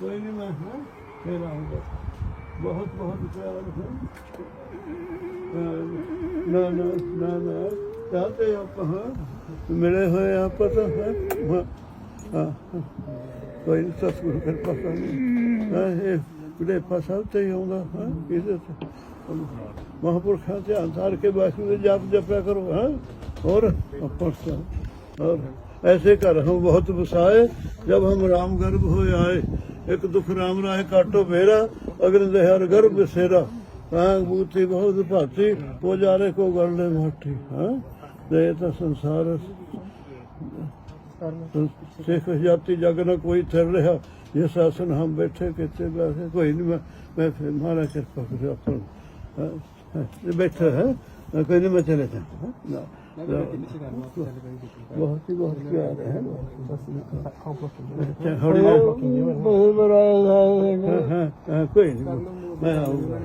ਕੋਈ ਨਹੀਂ ਮੈਂ, ਹਾਂ? ਫੇਰ ਆਉਂਗਾ ਬਹੁਤ ਬਹੁਤ ਪਿਆਰ ਹੈ। ਨਾ ਨਾ ਨਾ ਨਾ। ਚਾਹਤੇ ਆਪਾਂ ਮਿਲੇ ਹੋਏ ਆਪਾਂ ਤਾਂ, ਹੈ? ਕੋਈ ਨਹੀਂ ਸਤਿਗੁਰੂ ਫਿਰ ਪਤਾ ਨਹੀਂ ਹਾਂ, ਇਹ ਬੁਢੇ ਫਸਲ ਤੇ ਆਉਂਦਾ, ਹਾਂ, ਇਹਦੇ ਤੇ। ਮਹਾਂਪੁਰਖਾਂ ਤੇ ਆਧਾਰ ਕੇ ਬਾਸ਼ੂ ਦੇ ਜਪ ਜਪਿਆ ਕਰੋ, ਹਾਂ। ਹੋਰ, ਆਪਾਂ ऐसे कर हम बहुत बसाए जब हम राम गर्भ हो आए एक दुख राम राय काटो मेरा अग्र दहर गर्भ सेरा आंख बूती बहुत भाती पोजारे को गलने माठी हाँ दे तो संसार सिख जाति जग न कोई थिर रहा ये शासन हम बैठे कहते बैठे कोई नहीं मैं मैं फिर मारा कृपा करे अपन हाँ, हाँ, बैठे हैं कोई नहीं मैं बहुत ही बहुत प्यार है थोड़ी देर कोई नहीं मैं आऊँगा